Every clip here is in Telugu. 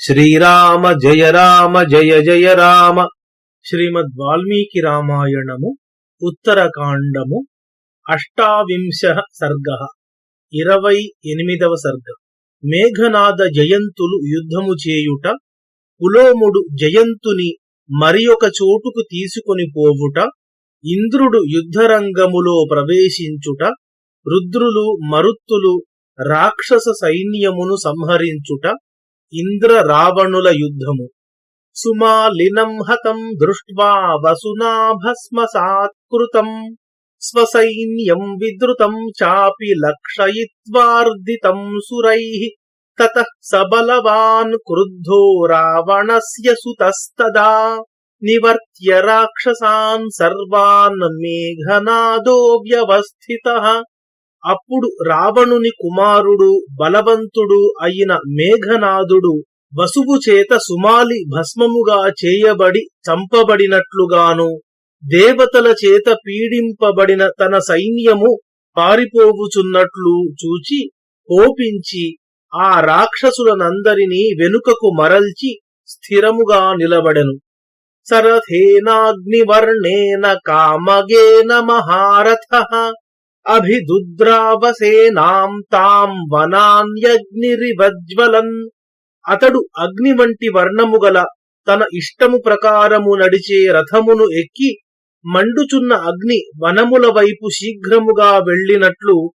శ్రీరామ జయ రామ జయ జయ రామ. శ్రీమద్ వాల్మీకి రామాయణము ఉత్తరకాండము అష్టావింశ సర్గ ఇరవై ఎనిమిదవ సర్గం. మేఘనాద జయంతులు యుద్ధము చేయుట కులోముడు జయంతుని మరి ఒక చోటుకు తీసుకొని పోవుట ఇంద్రుడు యుద్ధరంగములో ప్రవేశించుట రుద్రులు మరుత్తులు రాక్షస సైన్యమును సంహరించుట ఇంద్ర రావణుల యుద్ధము. సుమాలినం హతం దృష్ట్వా వసునాభస్మ సాత్కృతం. స్వసైన్యం విద్రుతం చాపి లక్షయిత్వార్దితం సురై. తత సబలవాన్ క్రుద్ధో రావణస్య సుతస్తదా. నివర్త్య రాక్షసాన్ సర్వాన్ మేఘనాదో వ్యవస్థిత. అప్పుడు రావణుని కుమారుడు బలవంతుడు అయిన మేఘనాథుడు వసువు చేత సుమాలి భస్మముగా చేయబడి చంపబడినట్లుగాను దేవతల చేత పీడింపబడిన తన సైన్యము పారిపోవుచున్నట్లు చూచి కోపించి ఆ రాక్షసులనందరినీ వెనుకకు మరల్చి స్థిరముగా నిలబడెను. సరథేనాగ్నివర్ణేన కామగేన మహారథ అభిదుద్రావసేనాం తాం వనాన్యగ్నిరివజ్వలన్ అతడు అగ్ని వంటి వర్ణము గల తన ఇష్టము ప్రకారము నడిచే రథమును ఎక్కి మండుచున్న అగ్ని వనముల వైపు శీఘ్రముగా వెళ్ళినట్లు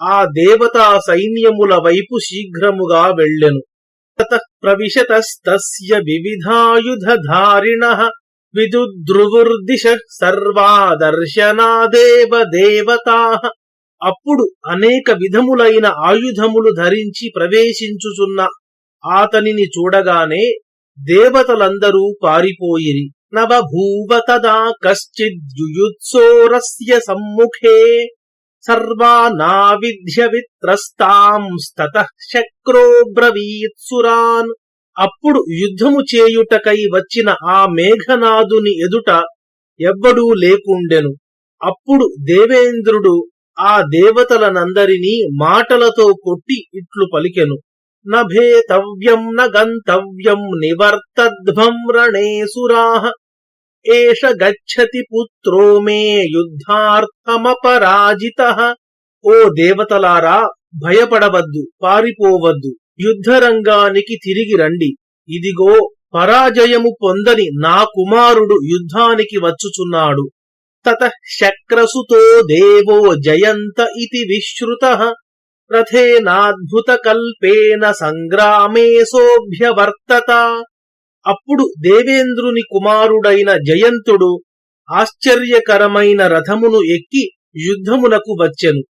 ఆ దేవతా సైన్యముల వైపు శీఘ్రముగా వెళ్ళెను. తతః ప్రవిశతస్తస్య వివిధాయుధధారిణ విదుద్రువుర్దిశ సర్వాదర్శనా దర్శనాదేవ దేవతా. అప్పుడు అనేక విధములైన ఆయుధములు ధరించి ప్రవేశించుచున్న ఆతనిని చూడగానే దేవతలందరూ పారిపోయిరి. నవభూవ తదా కశ్చిద్యుయుత్సోరస్య సమ్ముఖే సర్వానావిధ్య విత్రస్తాంస్తతః శక్రో బ్రవీత్సురాన్ అప్పుడు యుద్ధము చేయుటకై వచ్చిన ఆ మేఘనాదుని ఎదుట ఎవ్వడూ లేకుండెను. అప్పుడు దేవేంద్రుడు ఆ దేవతలనందరినీ మాటలతో కొట్టి ఇట్లు పలికెను. నభేతవ్యం న గంతవ్యం నివర్తధ్వం రణేసురాః. ఏష గచ్చతి పుత్రో మే యుద్ధార్థమపరాజిత. ఓ దేవతలారా భయపడవద్దు పారిపోవద్దు యుద్ధరంగానికి తిరిగి రండి. ఇదిగో పరాజయము పొందని నా కుమారుడు యుద్ధానికి వచ్చుచున్నాడు. తత శక్రసుతో దేవో జయంత ఇది విశ్రుత రథేనాద్భుత కల్పేన సంగ్రామే సోభ్యవర్తత అప్పుడు దేవేంద్రుని కుమారుడైన జయంతుడు ఆశ్చర్యకరమైన రథమును ఎక్కి యుద్ధమునకు వచ్చెను।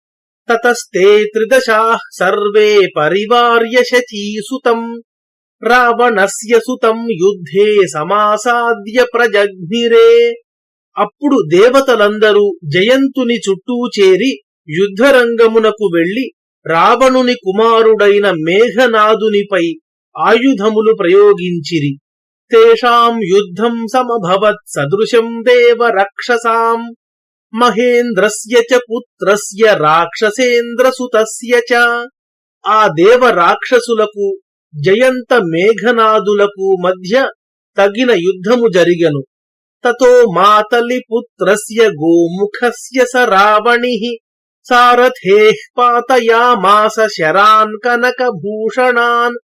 తతస్తే త్రిదశా సర్వే పరివార్య శచీసుతం రావణస్య సుతం యుద్ధే సమాసాద్య ప్రజగ్నిరే అప్పుడు దేవతలందరూ జయంతుని చుట్టూ చేరి యుద్ధరంగమునకు వెళ్ళి రావణుని కుమారుడైన మేఘనాదునిపై ఆయుధములు ప్రయోగించిరి. తేషాం యుద్ధం సమభవత్ సదృశం దేవ రక్షసాం. మహేంద్రస్య చ పుత్రస్య రాక్షసేంద్రసుతస్య చ. ఆ దేవ రాక్షసులకు జయంత మేఘనాదులకు మధ్య తగిన యుద్ధము జరిగను. తతో మాతలి పుత్రస్య గోముఖస్య స రావణి సారథే పాతయామాస శరాన్ కనకభూషణాన్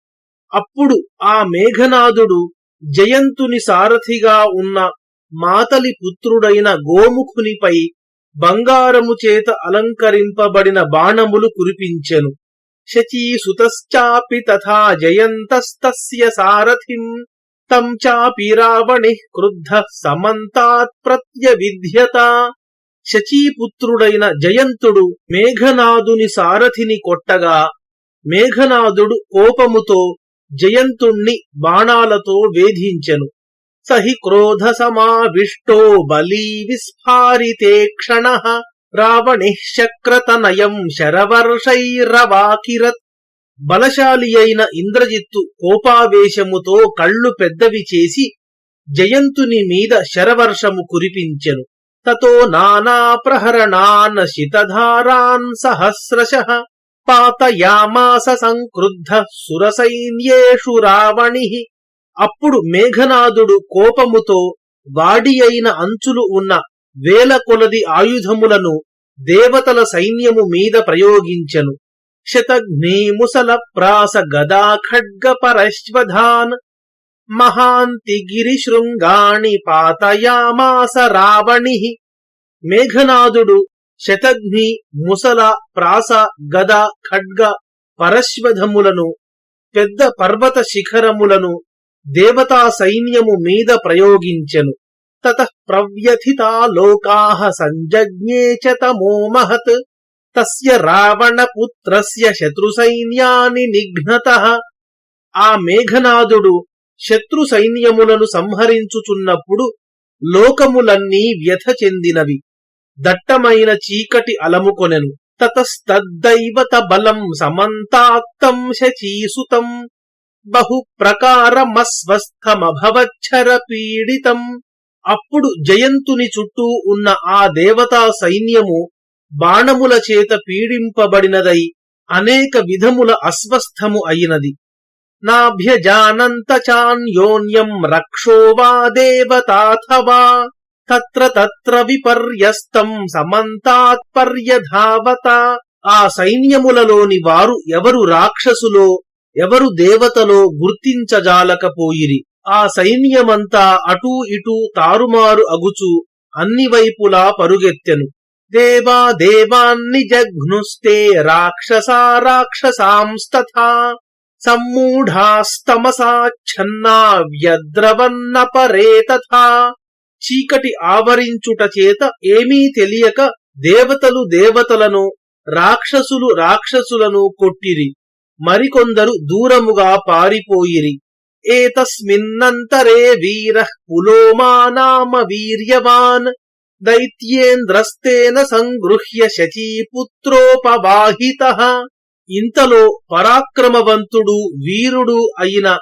అప్పుడు ఆ మేఘనాథుడు జయంతుని సారథిగా ఉన్న మాతలి పుత్రుడైన గోముఖునిపై బంగారము చేత అలంకరింపబడిన బాణములు కురిపించెను. శచీసుతశ్చాపి తథా జయంతస్తస్య సారథిం తం చాపి రావణి క్రుద్ధ సమంతాత్ ప్రత్యవిధ్యత శచీపుత్రుడైన జయంతుడు మేఘనాదుని సారథిని కొట్టగా మేఘనాదుడు కోపముతో జయంతుణ్ణి బాణాలతో వేధించెను సహి క్రోధ సమావిష్టో బలీ విస్ఫారితే క్షణ రావణి శక్రతనయం శరవర్షైరవాకిరత్ బలశాలి అయిన ఇంద్రజిత్తు కోపావేశముతో కళ్ళు పెద్దవి చేసి జయంతుని మీద శరవర్షము కురిపించెను. తతో నానా ప్రహరణాన్ శితధారాన్ సహస్రశ పాతయామాస సంక్రుద్ధ సురసైన్యేషు రావణి. అప్పుడు మేఘనాథుడు కోపముతో వాడి అయిన అంచులు ఉన్న వేల కొలది ఆయుధములను దేవతల సైన్యము మీద ప్రయోగించెను. శతఘ్ని ముసల ప్రాస గదా ఖడ్గ పరశ్వధాన్ మహాంతి గిరి శృంగాణి పాతయామాస రావణి మేఘనాదుడు శతఘ్ని ముసల ప్రాస గద ఖడ్గ పరశ్వధములను పెద్ద పర్వత శిఖరములను దేవతా సైన్యము మీద ప్రయోగించెను తత ప్రవ్యథితా లోకా సంజజ్ఞే చ తమో మహత్ తస్య రావణ శత్రు సైన్యాని నిఘ్నత ఆ మేఘనాథుడు శత్రు సైన్యములను సంహరించుచున్నప్పుడు లోకములన్నీ వ్యథ చెందినవి. దట్టమైన చీకటి అలముకొనెను తతస్తద్దైవత బలం సమంతాత్తం శచీసుతం. బహుప్రకారమస్వస్థమభవచ్చర పీడితం. అప్పుడు జయంతుని చుట్టూ ఉన్న ఆ దేవతా సైన్యము బాణముల చేత పీడింపబడినదై అనేక విధముల అస్వస్థము అయినది. నాభ్యజానంత చాన్యోన్యం రక్షో దేవతాథవా తత్ర తత్ర విపర్యస్తం సమంతాత్పర్యధావత ఆ సైన్యములలోని వారు ఎవరు రాక్షసులో ఎవరు దేవతలో గుర్తించజాలకపోయిరి. ఆ సైన్యమంతా అటూ ఇటూ తారుమారు అగుచు అన్ని వైపులా పరుగెత్తెను. దేవా దేవాన్ని జఘ్నుస్తే రాక్షసా రాక్షసాంస్తథా సమ్మూఢాస్తమసాచ్ఛన్నా వ్యద్రవన్న పరే తథా చీకటి ఆవరించుట చేత ఏమీ తెలియక దేవతలు దేవతలను రాక్షసులు రాక్షసులను కొట్టిరి. మరికొందరు దూరముగా పారిపోయిరి. ఏతస్మిన్నంతరే వీర పులోమా నామ వీర్యవాన్ దైత్యేంద్రస్తేన సంగృహ్య శచీపుత్రోపవాహిత ఇంతలో పరాక్రమవంతుడు వీరుడు అయిన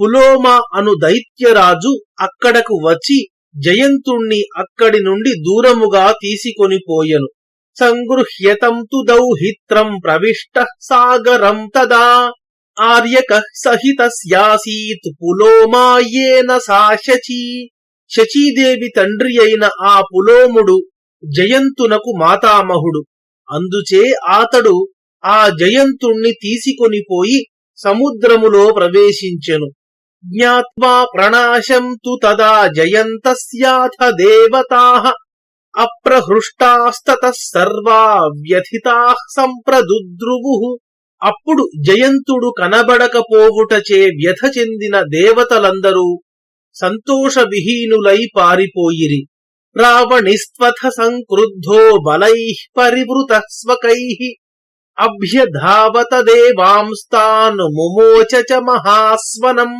పులోమ అను దైత్యరాజు అక్కడకు వచ్చి జయంతుణ్ణి అక్కడి నుండి దూరముగా తీసుకొని పోయెను. సంగృహ్యతం తు దౌహిత్రం ప్రవిష్ట సాగరం తదా. ఆర్యక సహితస్యాసీత్ పులోమాయేన సా శచీ. శచీదేవి తండ్రి అయిన ఆ పులోముడు జయంతునకు మాతామహుడు. అందుచే ఆతడు ఆ జయంతుణ్ణి తీసుకొని పోయి సముద్రములో ప్రవేశించెను. జ్ఞాత్వా ప్రణాశం తు తదా జయంతస్యాథ దేవతా అప్రహృష్టాస్తత సర్వా వ్యథితా సంప్రదుద్రువు. అప్పుడు జయంతుడు కనబడకపోవుటచే వ్యథ చెందిన దేవతలందరూ సంతోష విహీనులై పారిపోయిరి. రావణిస్త్వథ సంక్రుద్ధో బలైః పరివృత స్వకైః. అభ్యధావత దేవాంస్తాను ముమోచ చ మహాస్వనం.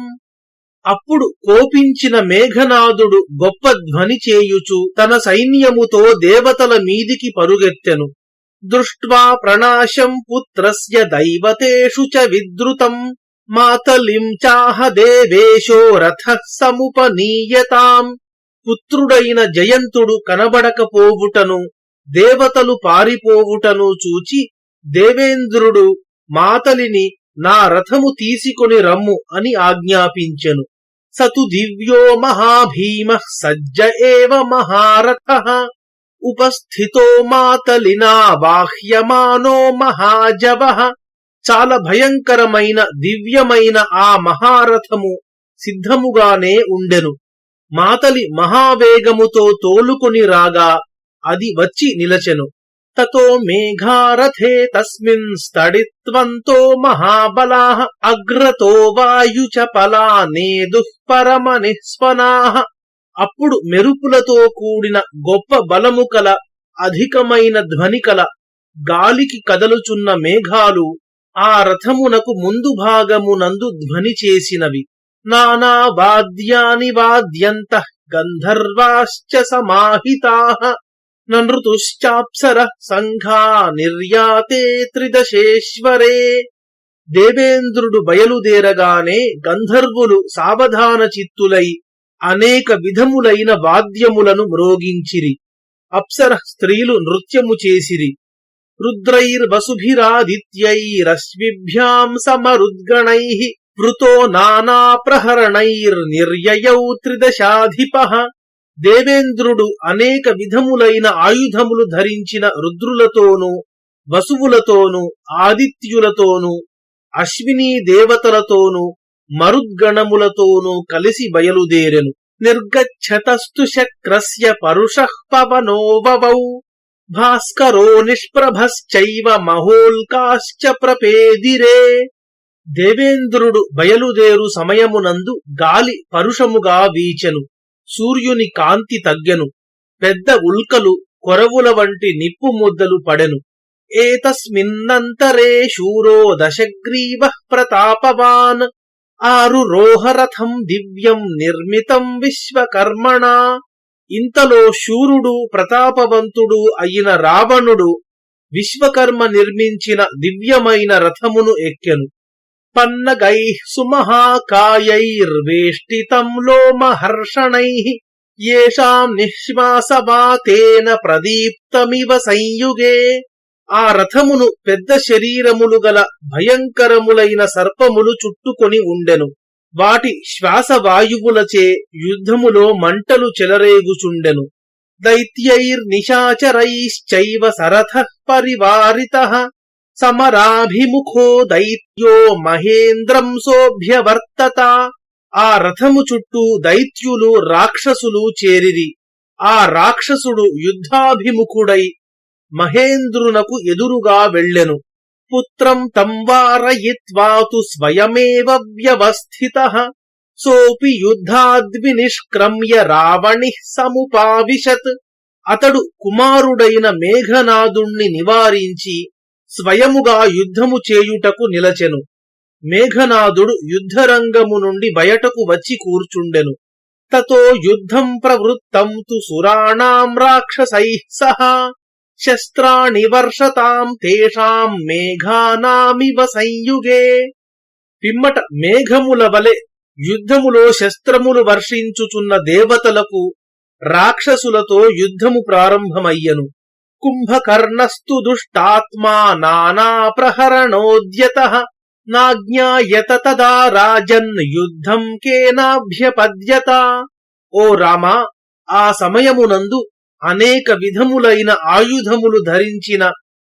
అప్పుడు కోపించిన మేఘనాదుడు గొప్ప ధ్వని చేయుచు తన సైన్యముతో దేవతల మీదికి పరుగెత్తెను. దృష్ట్వా ప్రణాశం పుత్రస్య దైవతేషు చ విద్రుతం. మాతలిం చాహ దేవేశో రథ సముపనీయతాం. పుత్రుడైన జయంతుడు కనబడకపోవుటను దేవతలు పారిపోవుటను చూచి దేవేంద్రుడు మాతలిని నా రథము తీసుకొని రమ్ము అని ఆజ్ఞాపించెను. సతు దివ్యో మహాభీమ సజ్జ ఏవ మహారథ. ఉపస్థితో మాతలినా బాహ్యమానో మహాజవ. చాలా భయంకరమైన దివ్యమైన ఆ మహారథము సిద్ధముగానే ఉండెను. మాతలి మహావేగముతో తోలుకుని రాగా అది వచ్చి నిలచెను. తతో మేఘారథే తస్మిన్ స్థడిత్వంతో మహాబలా అగ్రతో వాయుచ పలానేదుః పరమనిస్వనాః అప్పుడు మెరుపులతో కూడిన గొప్ప బలము కల అధికమైన ధ్వని కల గాలికి కదలుచున్న మేఘాలు ఆ రథమునకు ముందు భాగమునందు ధ్వని చేసినవి. నానా వాద్యాని వాద్యంత గంధర్వాశ్చ సమాహితా నృతుశ్చాప్సర సంఘా నిర్యాతే త్రిదశేశ్వరే. దేవేంద్రుడు బయలుదేరగానే గంధర్వులు సావధాన చిత్తులై అనేక విధములైన వాద్యములను మ్రోగించిరి. అప్సర స్త్రీలు నృత్యము చేసిరి. రుద్రైర్వసుభిరాదిత్యైరశ్విభ్యాం సమరుద్గణై వృతో నానా ప్రహరణైర్నిర్యయౌ త్రిదశాధిప. దేవేంద్రుడు అనేక విధములైన ఆయుధములు ధరించిన రుద్రులతోనూ వసువులతోనూ ఆదిత్యులతోనూ అశ్వినీ దేవతలతోనూ మరుద్గణములతోనూ కలిసి బయలుదేరెను. నిర్గచ్చతస్తు శక్రస్య పరుషః పవనోవవౌ భాస్కరో నిష్ప్రభశ్చైవ మహోల్కాశ్చ ప్రపేదిరే దేవేంద్రుడు బయలుదేరు సమయమునందు గాలి పరుషముగా వీచెను. సూర్యుని కాంతి తగ్గెను. పెద్ద ఉల్కలు కొరవుల వంటి నిప్పు ముద్దలు పడెను. ఏతస్మిన్నంతరే శూరో దశగ్రీవ ప్రతాపవాన్. ఆరు రోహరథం దివ్యం నిర్మితం విశ్వకర్మణా. ఇంతలో శూరుడు ప్రతాపవంతుడు అయిన రావణుడు విశ్వకర్మ నిర్మించిన దివ్యమైన రథమును ఎక్కెను. పన్నగై సుమహాకాయైర్వేష్టితం లోమహర్షణై ఏషాం నిశ్వాసవాతేన ప్రదీప్తమివ సంయుగే. ఆ రథమును పెద్ద శరీరములు గల భయంకరములైన సర్పములు చుట్టుకొని ఉండెను. వాటి శ్వాసవాయువులచే యుద్ధములో మంటలు చెలరేగుచుండెను. దైత్యైర్నిశాచరైశ్చైవ సరథ పరివారిత సమరాభిముఖో దైత్యో మహేంద్రం సోభ్యవర్తత ఆ రథము చుట్టూ దైత్యులు రాక్షసులు చేరిరి. ఆ రాక్షసుడు యుద్ధాభిముఖుడై మహేంద్రునకు ఎదురుగా వెళ్ళెను. పుత్రం తం వారయిత్వాతు స్వయమేవ వ్యవస్థిత. సోపి యుద్ధాద్వినిష్క్రమ్య రావణి సముపావిశత్. అతడు కుమారుడైన మేఘనాదుణ్ణి నివారించి స్వయముగా యుద్ధము చేయుటకు నిలచెను. మేఘనాదుడు యుద్ధరంగము నుండి బయటకు వచ్చి కూర్చుండెను. తతో యుద్ధం ప్రవృత్తం తు సురాణాం రాక్షసై సహా. శస్త్రాణి వర్షతాం తేషాం మేఘానామివ సంయుగే. పిమ్మట మేఘముల వలె యుద్ధములో శస్త్రములు వర్షించుచున్న దేవతలకు రాక్షసులతో యుద్ధము ప్రారంభమయ్యను. కుంభకర్ణస్తు దుష్టాత్మా నానాప్రహరణోద్యత నాజ్ఞాయత తదా రాజన్ యుద్ధం కేనాభ్యపద్యత. ఓ రామా ఆ సమయమునందు అనేక విధములైన ఆయుధములు ధరించిన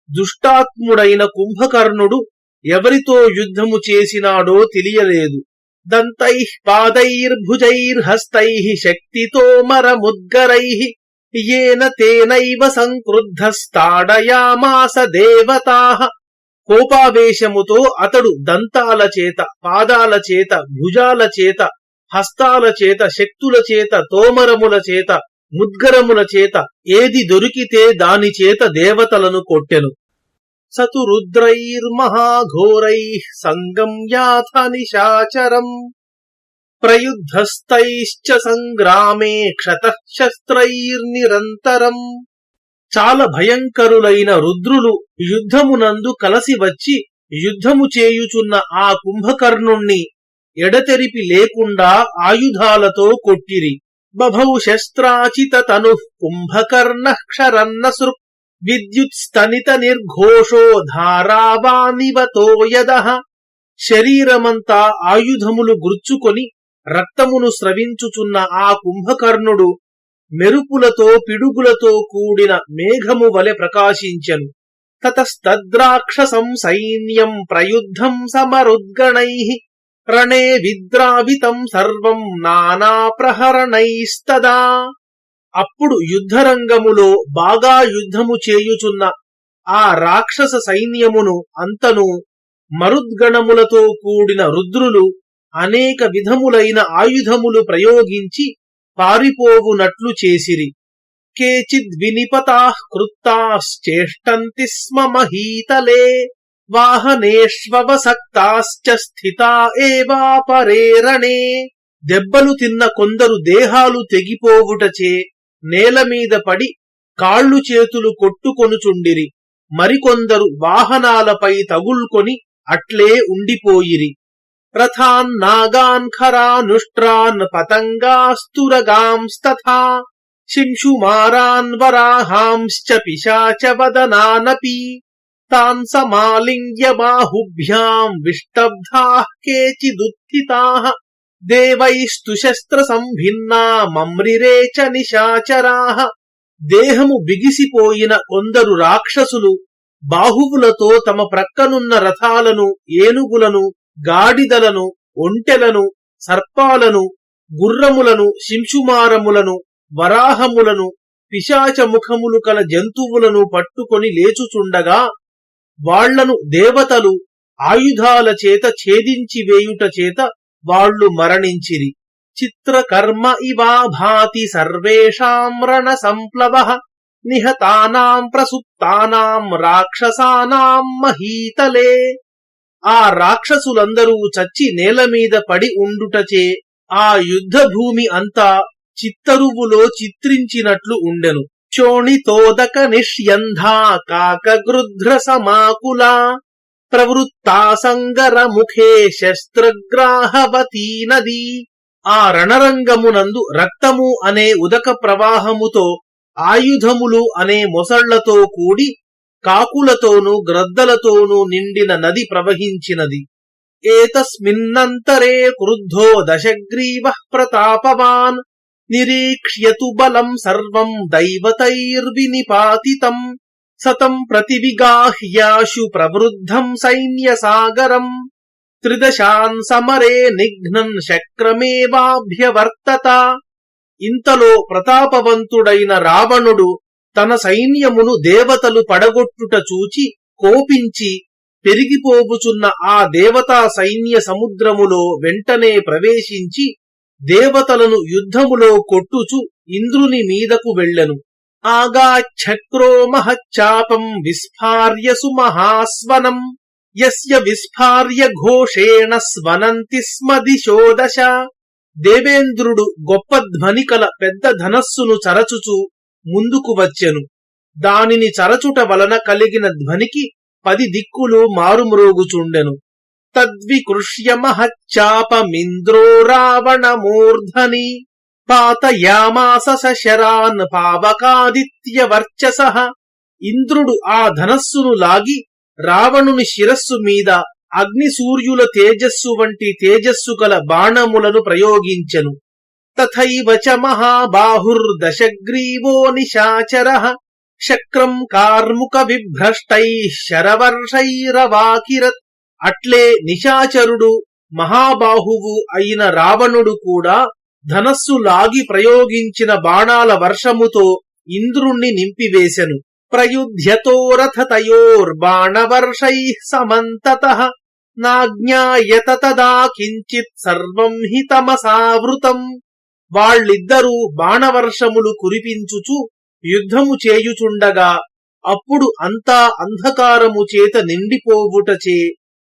దుష్టాత్ముడైన కుంభకర్ణుడు ఎవరితో యుద్ధము చేసినాడో తెలియలేదు. దంతై పాదైర్భుజైర్హస్తై శక్తితో మరముద్గరై ఏన తేనైవ సంక్రుద్ధస్తాడయామాస దేవతా. కోపావేశముతో అతడు దంతాల చేత పాదాల చేత భుజాల చేత హస్తాల చేత శక్తుల చేత తోమరముల చేత ముద్గరముల చేత ఏది దొరికితే దాని చేత దేవతలను కొట్టెను. సతురుద్రైర్మహాఘోరై సంగం యాథ నిశాచరం. ప్రయుద్ధస్తైశ్చ సంగ్రామే క్షతశస్త్రైర్నిరంతరం చాలా భయంకరులైన రుద్రులు యుద్ధమునందు కలసి వచ్చి యుద్ధము చేయుచున్న ఆ కుంభకర్ణుణ్ణి ఎడతెరిపి లేకుండా ఆయుధాలతో కొట్టిరి. బభౌ శస్త్రాచిత తను కుంభకర్ణ క్షరన్న విద్యుత్ స్తనిత నిర్ఘోషో ధారావానివతో శరీరమంతా ఆయుధములు గుర్చుకొని రక్తమును స్రవించుచున్న ఆ కుంభకర్ణుడు మెరుపులతో పిడుగులతో కూడిన మేఘము వలె ప్రకాశించెను। తతస్తద్రాక్షసం సైన్యం ప్రయుద్ధం సమరుద్గణై। రణే విద్రావితం సర్వం నానా ప్రహరణైస్తదా. అప్పుడు యుద్ధరంగములో బాగా యుద్ధము చేయుచున్న ఆ రాక్షస సైన్యమును అంతను మరుద్గణములతో కూడిన రుద్రులు అనేక విధములైన ఆయుధములు ప్రయోగించి పారిపోవునట్లు చేసిరి. కేచిద్ వినిపతా కృత్తాశ్చేష్టంతి స్మ మహీతలే. వాహనేష్వసక్తాశ్చ స్థితా ఏవాపరేరణే దెబ్బలు తిన్న కొందరు దేహాలు తెగిపోవుటచే నేల మీద పడి కాళ్ళు చేతులు కొట్టుకొనుచుండిరి. మరికొందరు వాహనాలపై తగుల్కొని అట్లే ఉండిపోయిరి. రథాన్ నాగాన్ ఖరానుష్ట్రాన్ పతంగాస్తురగాంస్తథా. శింషుమారాన్ వరాహాంశ్చ పిశాచ వదనానపి. తాన్ సమాలింగ్య బాహుభ్యాం విష్టబ్ధాః కేచిదుత్థితాః దేవైస్తు శస్త్ర సంభిన్నా మమ్రిరే చ నిశాచరా దేహము బిగిసిపోయిన కొందరు రాక్షసులు బాహువులతో తమ ప్రక్కనున్న రథాలను ఏనుగులను గాడిదలను ఒంటెలను సర్పాలను గుర్రములను శింశుమారములను వరాహములను పిశాచ ముఖములు కల జంతువులను పట్టుకొని లేచుచుండగా వాళ్ళను దేవతలు ఆయుధాల చేత ఛేదించి వేయుట చేత వాళ్ళు మరణించిరి. చిత్రకర్మ ఇవా భాతి సర్వేషాం రణ సంప్లవ నిహతానాం ప్రసుప్తానాం రాక్షసానాం మహీతలే. ఆ రాక్షసులందరూ చచ్చి నేల మీద పడి ఉండుటచే ఆ యుద్ధభూమి అంతా చిత్తరువులో చిత్రించినట్లు ఉండెను. చోణితోదక నిష్యంధా కాకగృధ్ర సమాకులా ప్రవృత్తాసంగర ముఖే శస్త్రగ్రాహవతీ నది. ఆ రణరంగమునందు రక్తము అనే ఉదక ప్రవాహముతో ఆయుధములు అనే మొసళ్ళతో కూడి కాకులతోనూ గ్రద్దలతోనూ నిండిన నది ప్రవహించినది. ఏతస్మిన్నంతరే క్రుద్ధో దశగ్రీవ ప్రతాపవాన్. నిరీక్ష్యతు బలం సర్వం దైవతైర్వినిపాతితం సతం ప్రతివిగాహ్యాశు ప్రవృద్ధం సైన్యసాగరం త్రిదశాన్ సమరే నిఘ్నం శక్రమేవాభ్యవర్తత ఇంతలో ప్రతాపవంతుడైన రావణుడు తన సైన్యమును దేవతలు పడగొట్టుట చూచి కోపించి పెరిగిపోవుచున్న ఆ దేవతా సైన్య సముద్రములో వెంటనే ప్రవేశించి దేవతలను యుద్ధములో కొట్టుచు ఇంద్రుని మీదకు వెళ్ళెను. ఆగాఛక్రో మహచ్చాపం విస్ఫార్య సుమహాస్వనం యస్య విస్ఫార్య ఘోషేణ స్వనంతి స్మ దిశో దశ దేవేంద్రుడు గొప్ప ధ్వని కల పెద్ద ధనస్సును చరచుచు ముందుకు వచ్చెను. దానిని చరచుట వలన కలిగిన ధ్వనికి పది దిక్కులు మారుమ్రోగుచుండెను. తద్వికృష్య మహచ్చాపమింద్రో రావణమూర్ధని పాతయామాస శరాన్ పావకాదిత్య వర్చస ఇంద్రుడు ఆ ధనస్సును లాగి రావణుని శిరస్సు మీద అగ్ని సూర్యుల తేజస్సు వంటి తేజస్సు గల బాణములను ప్రయోగించెను తథైవ చ మహాబాహుర్దశగ్రీవో నిశాచర శక్రం కార్ముక విభ్రష్టై శరవర్షైరవాకిరత్ అట్లే నిశాచరుడు మహాబాహువు అయిన రావణుడు కూడా ధనస్సు లాగి ప్రయోగించిన బాణాల వర్షముతో ఇంద్రుణ్ణి నింపివేశెను. ప్రయుధ్యతో రథతయోర్బాణవర్షై సమంతత నాజ్ఞాయత తదా కించిత్ సర్వం హి తమసావృతం. వాళ్ళిద్దరూ బాణవర్షములు కురిపించుచు యుద్ధము చేయుచుండగా అప్పుడు అంతా అంధకారము చేత నిండిపోవుటచే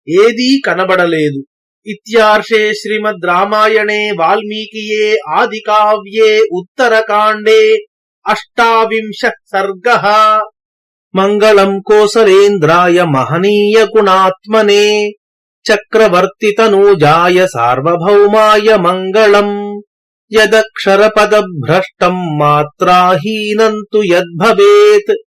ఏదీ కనబడలేదు. ఇత్యార్షే శ్రీమద్ రామాయణే వాల్మీకియే ఆది కావ్యే ఉత్తరకాండే అష్టావింశ సర్గ. మంగళం కోసలేంద్రాయ మహనీయ గుణాత్మనే చక్రవర్తితనూజాయ సార్వభౌమాయ మంగళం. యదక్షరపదభ్రష్టం మాత్రాహీనం తు యద్భవేత్.